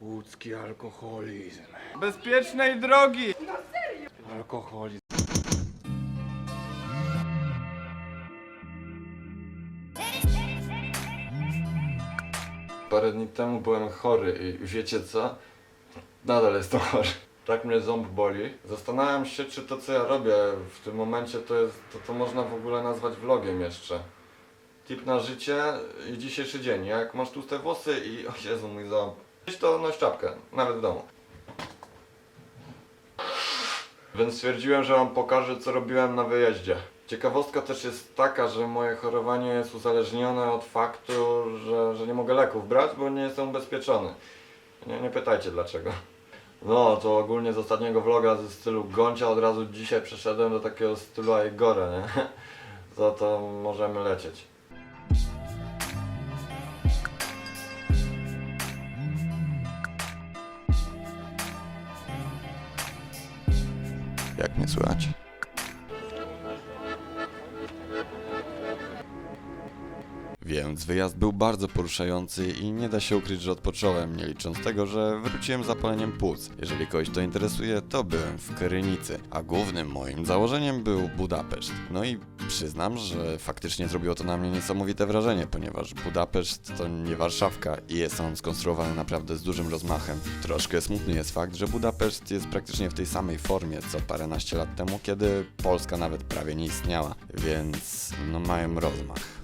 Łódzki alkoholizm. Bezpiecznej drogi! Alkoholizm. Parę dni temu byłem chory i wiecie co? Nadal jestem chory. Tak mnie ząb boli. Zastanawiam się, czy to co ja robię w tym momencie to jest, to, to można w ogóle nazwać vlogiem jeszcze. Tip na życie i dzisiejszy dzień. Jak masz tłuste włosy i o Jezu mój ząb. To noś czapkę, nawet w domu. Więc stwierdziłem, że wam pokażę co robiłem na wyjeździe. Ciekawostka też jest taka, że moje chorowanie jest uzależnione od faktu, że, że nie mogę leków brać, bo nie jestem ubezpieczony. Nie, nie pytajcie dlaczego. No, to ogólnie z ostatniego vloga ze stylu Goncia od razu dzisiaj przeszedłem do takiego stylu Aigora, nie? Za to możemy lecieć. Jak mnie słychać? Więc wyjazd był bardzo poruszający i nie da się ukryć, że odpocząłem, nie licząc tego, że wróciłem z zapaleniem płuc. Jeżeli kogoś to interesuje, to byłem w Krynicy, a głównym moim założeniem był Budapeszt. No i przyznam, że faktycznie zrobiło to na mnie niesamowite wrażenie, ponieważ Budapeszt to nie Warszawka i jest on skonstruowany naprawdę z dużym rozmachem. Troszkę smutny jest fakt, że Budapeszt jest praktycznie w tej samej formie co paręnaście lat temu, kiedy Polska nawet prawie nie istniała, więc no mają rozmach.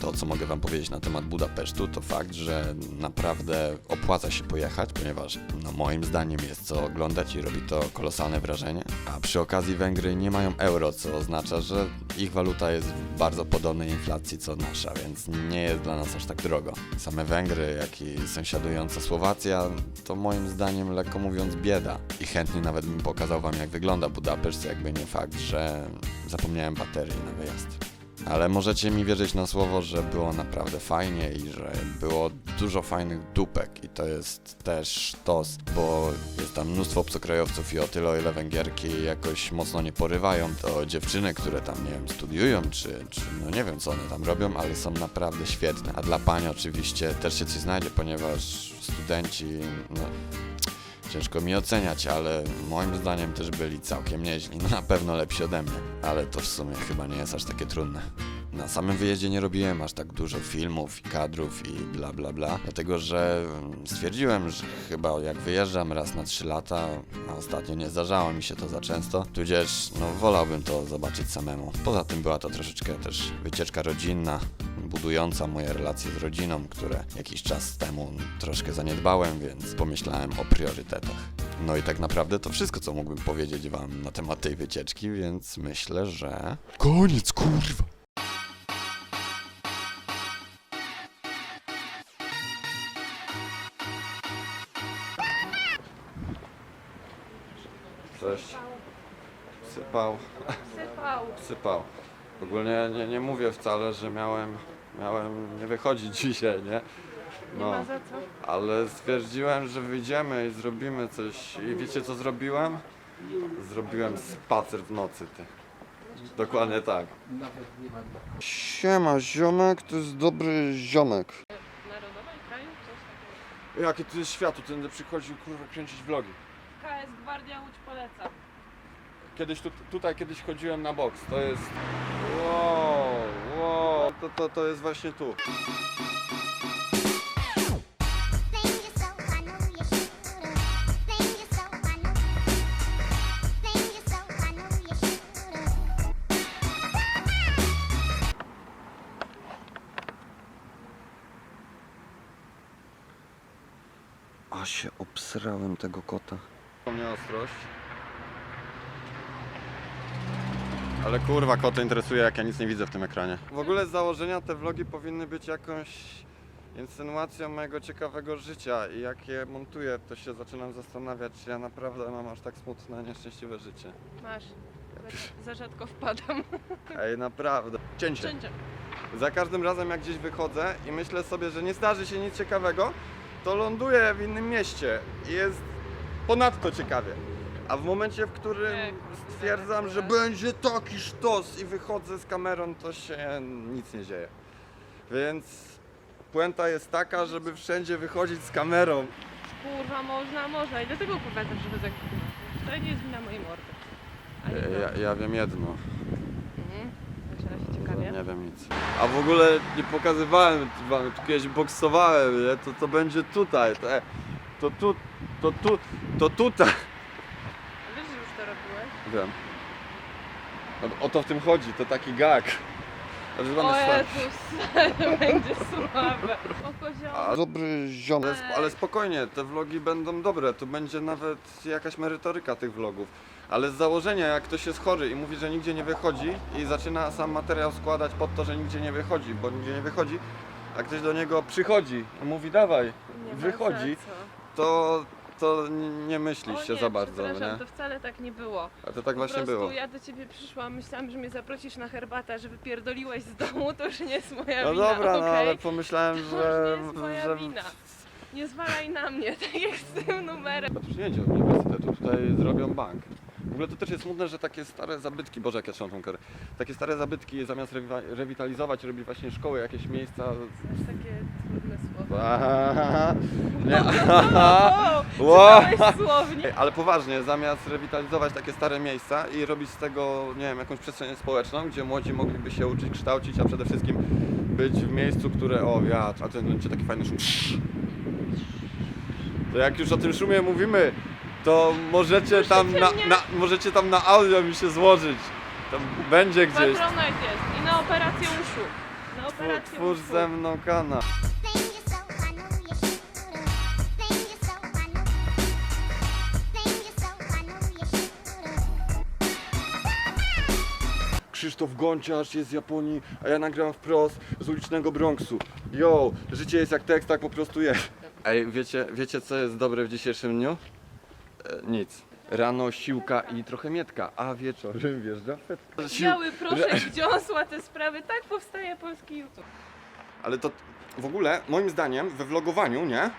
To, co mogę Wam powiedzieć na temat Budapesztu, to fakt, że naprawdę opłaca się pojechać, ponieważ no, moim zdaniem jest co oglądać i robi to kolosalne wrażenie. A przy okazji Węgry nie mają euro, co oznacza, że ich waluta jest w bardzo podobnej inflacji co nasza, więc nie jest dla nas aż tak drogo. Same Węgry, jak i sąsiadująca Słowacja, to moim zdaniem lekko mówiąc bieda. I chętnie nawet bym pokazał Wam, jak wygląda Budapeszt, jakby nie fakt, że zapomniałem baterii na wyjazd. Ale możecie mi wierzyć na słowo, że było naprawdę fajnie i że było dużo fajnych dupek i to jest też sztos, bo jest tam mnóstwo obcokrajowców i o tyle o ile Węgierki jakoś mocno nie porywają, to dziewczyny, które tam, nie wiem, studiują, czy, czy no nie wiem co one tam robią, ale są naprawdę świetne. A dla pań oczywiście też się coś znajdzie, ponieważ studenci, no Ciężko mi oceniać, ale moim zdaniem też byli całkiem nieźli. No na pewno lepsi ode mnie, ale to w sumie chyba nie jest aż takie trudne. Na samym wyjeździe nie robiłem aż tak dużo filmów i kadrów i bla bla bla, dlatego że mm, stwierdziłem, że chyba jak wyjeżdżam raz na 3 lata, a ostatnio nie zdarzało mi się to za często, tudzież no wolałbym to zobaczyć samemu. Poza tym była to troszeczkę też wycieczka rodzinna, budująca moje relacje z rodziną, które jakiś czas temu troszkę zaniedbałem, więc pomyślałem o priorytetach. No i tak naprawdę to wszystko, co mógłbym powiedzieć wam na temat tej wycieczki, więc myślę, że... Koniec, kurwa! Sypał. Sypał. Sypał. Ogólnie nie, nie mówię wcale, że miałem, miałem nie wychodzić dzisiaj, nie? Nie ma za co. Ale stwierdziłem, że wyjdziemy i zrobimy coś. I wiecie co zrobiłem? Zrobiłem spacer w nocy, ty. Dokładnie tak. Siema, ziomek, to jest dobry ziomek. Narodowej kraju? Coś. Jakie tu jest światło, ten przychodził kurwa kręcić vlogi. KS Gwardia Łódź poleca. Kiedyś tu, tutaj kiedyś chodziłem na boks, to jest... Wow, wow, to, to, to jest właśnie tu. A się obsrałem tego kota. mnie ostrość. Ale kurwa, koty interesuje, jak ja nic nie widzę w tym ekranie. W ogóle z założenia te vlogi powinny być jakąś insynuacją mojego ciekawego życia i jak je montuję, to się zaczynam zastanawiać, czy ja naprawdę mam aż tak smutne, nieszczęśliwe życie. Masz. Za, za rzadko wpadam. Ej, naprawdę. Cięcie. Wszędzie. Za każdym razem jak gdzieś wychodzę i myślę sobie, że nie zdarzy się nic ciekawego, to ląduję w innym mieście i jest ponadto ciekawie. A w momencie, w którym Nie, stwierdzam, że będzie taki sztos i wychodzę z kamerą, to się nic nie dzieje. Więc puenta jest taka, żeby wszędzie wychodzić z kamerą. kurwa, można, można. I dlatego kurwa zawsze chodzę To nie jest wina mojej mordy. Ja, ja wiem jedno, Mhm. Zaczyna się że ciekawie. nie wiem nic. A w ogóle nie pokazywałem wam, tu kiedyś boksowałem, nie? To, to będzie tutaj, to, to tu, to tu, to tutaj. Wiesz, że już to robiłeś? Wiem. No, o to w tym chodzi, to taki gag. O słabe. Jezus, będzie słabe. O kozioł. A dobry ziom. Ale, sp- ale spokojnie, te vlogi będą dobre, tu będzie nawet jakaś merytoryka tych vlogów. Ale z założenia, jak ktoś jest chory i mówi, że nigdzie nie wychodzi i zaczyna sam materiał składać pod to, że nigdzie nie wychodzi, bo nigdzie nie wychodzi, a ktoś do niego przychodzi i mówi dawaj, Nie ma wychodzi, co. to, to nie myśli O się za bardzo, przepraszam, nie? to wcale tak nie było. A to tak po właśnie prostu było. ja do ciebie przyszłam, myślałam, że mnie zaprosisz na herbatę, że wypierdoliłeś z domu, to już nie jest moja No wina, dobra, no okej? ale pomyślałem, To że... już nie jest moja że... wina. Nie zwalaj na mnie, tak jak z tym numerem. Przyjęcie od uniwersytetu, tutaj zrobią bank. W ogóle to też jest smutne, że takie stare zabytki, Boże jak ja trzymam tą karę, takie stare zabytki zamiast rewi- rewitalizować, robi właśnie szkoły, jakieś miejsca... Masz takie trudne słowa. Aaa, Nie, O, Wow. czytałeś słownik? Ale poważnie, zamiast rewitalizować takie stare miejsca i robić z tego, nie wiem, jakąś przestrzeń społeczną, gdzie młodzi mogliby się uczyć, kształcić, a przede wszystkim być w miejscu, które, o wiatr, a ten będzie taki fajny szum. To jak już o tym szumie mówimy, to możecie tam na, mnie- na, możecie tam na audio mi się złożyć. Tam będzie gdzieś. Patronite jest i na operację uszu. Na operację twórz uszu. ze mną kanał. Sing your soul, I know you should. Sing your soul, I know. Sing your soul, I know you should. Krzysztof Gonciarz jest z Japonii, a ja nagrywam wprost z ulicznego Bronxu. Yo, życie jest jak tekst, tak po prostu jest. Ej, wiecie, wiecie co jest dobre w dzisiejszym dniu? E, nic. Rano siłka i trochę mietka, a wieczorem wjeżdża fetka. Sił- Biały proszek wdziąsła te sprawy. Tak powstaje polski YouTube. Ale to w ogóle, moim zdaniem, we vlogowaniu, nie?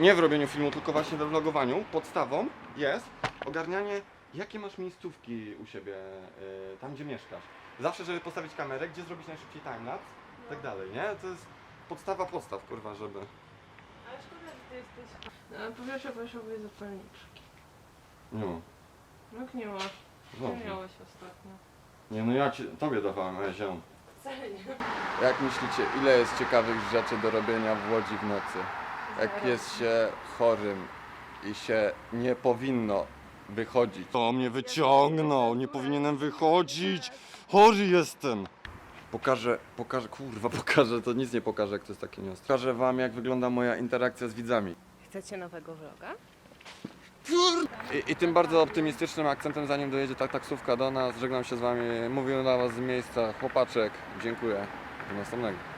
Nie w robieniu filmu, tylko właśnie we vlogowaniu, podstawą jest ogarnianie, jakie masz miejscówki u siebie, y, tam gdzie mieszkasz. Zawsze, żeby postawić kamerę, gdzie zrobić najszybciej timelapse i tak dalej, nie? To jest podstawa podstaw, kurwa, żeby... Ale szkoda, że ty jesteś... No, powiesz, potrzebuję zapalniczki. No, No jak nie masz? Nie dobrze. miałeś ostatnio. Nie, no ja ci, tobie dawałem, e, ziom. Wcale nie. Jak myślicie, ile jest ciekawych rzeczy do robienia w Łodzi w nocy? Jak jest się chorym i się nie powinno wychodzić. To mnie wyciągnął, nie powinienem wychodzić, chory jestem. Pokażę, pokażę, kurwa, pokażę, to nic nie pokażę, jak to jest takie nieostre. Pokażę wam, jak wygląda moja interakcja z widzami. Chcecie nowego vloga? I, I tym bardzo optymistycznym akcentem, zanim dojedzie ta taksówka do nas, żegnam się z wami, mówił na was z miejsca chłopaczek, dziękuję, do następnego.